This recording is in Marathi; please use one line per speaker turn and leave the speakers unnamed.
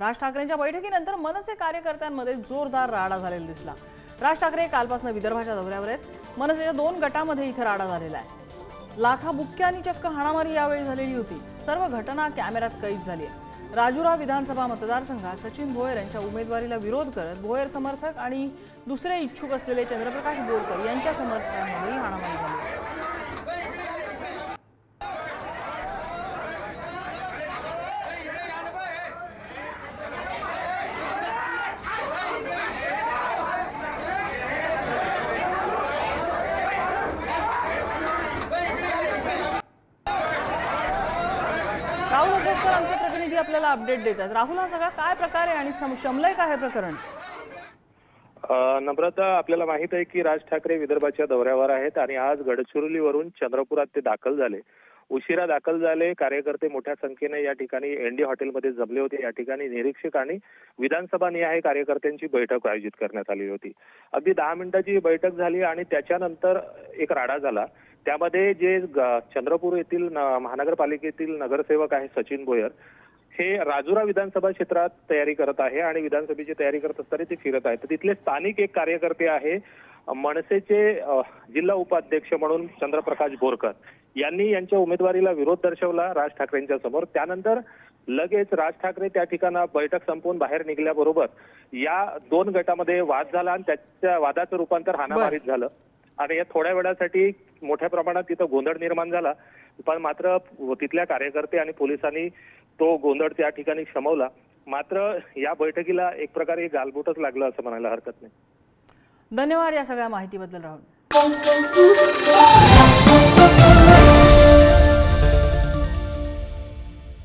राज ठाकरेंच्या बैठकीनंतर मनसे कार्यकर्त्यांमध्ये जोरदार राडा झालेला दिसला. राज ठाकरे कालपासून विदर्भाच्या दौऱ्यावर आहेत. मनसेच्या दोन गटामध्ये इथे राडा झालेला आहे. लाथा बुक्क्या आणि चक्क हाणामारी यावेळी झालेली होती. सर्व घटना कॅमेऱ्यात कैद झाली आहे राजुरा विधानसभा मतदारसंघात सचिन भोयर यांच्या उमेदवारीला विरोध करत भोयर समर्थक आणि दुसरे इच्छुक असलेले चंद्रप्रकाश बोरकर यांच्या समर्थकांमध्येही हाणामारी झाली. राहुल अशोककर आमचे प्रतिनिधी आपल्याला अपडेट देतात. राहुल हा सगळा काय प्रकार आहे आणि शमलंय का हे प्रकरण?
नम्रता आपल्याला माहीत आहे की राज ठाकरे विदर्भाच्या दौऱ्यावर आहेत आणि आज गडचिरोलीवरून चंद्रपुरात ते दाखल झाले. उशिरा दाखल झाले. कार्यकर्ते मोठ्या संख्येने या ठिकाणी एनडी हॉटेलमध्ये जमले होते. या ठिकाणी निरीक्षक आणि विधानसभा निहाय कार्यकर्त्यांची बैठक आयोजित करण्यात आली होती. अगदी दहा मिनिटाची बैठक झाली आणि त्याच्यानंतर एक राडा झाला. त्यामध्ये जे चंद्रपूर येथील महानगरपालिकेतील नगरसेवक आहे सचिन भोयर हे राजुरा विधानसभा क्षेत्रात तयारी करत आहे आणि विधानसभेची तयारी करत असताना ते फिरत आहे तर तिथले स्थानिक एक कार्यकर्ते आहे मनसेचे जिल्हा उपाध्यक्ष म्हणून चंद्रप्रकाश बोरकर. यांनी यांच्या उमेदवारीला विरोध दर्शवला राज ठाकरेंच्या समोर. त्यानंतर लगेच राज ठाकरे त्या ठिकाणा बैठक संपवून बाहेर निघल्याबरोबर या दोन गटामध्ये वाद झाला आणि त्याच्या वादाचं रूपांतर हाणामारीत झालं. आणि या थोड्या वेळासाठी मोठ्या प्रमाणात तिथं गोंधळ निर्माण झाला. पण मात्र तिथल्या कार्यकर्ते आणि पोलिसांनी तो गोंधळ त्या ठिकाणी शमवला. मात्र या बैठकीला एक प्रकारे गालबोटच लागलं असं म्हणायला हरकत नाही.
धन्यवाद या सगळ्या माहितीबद्दल राहुल.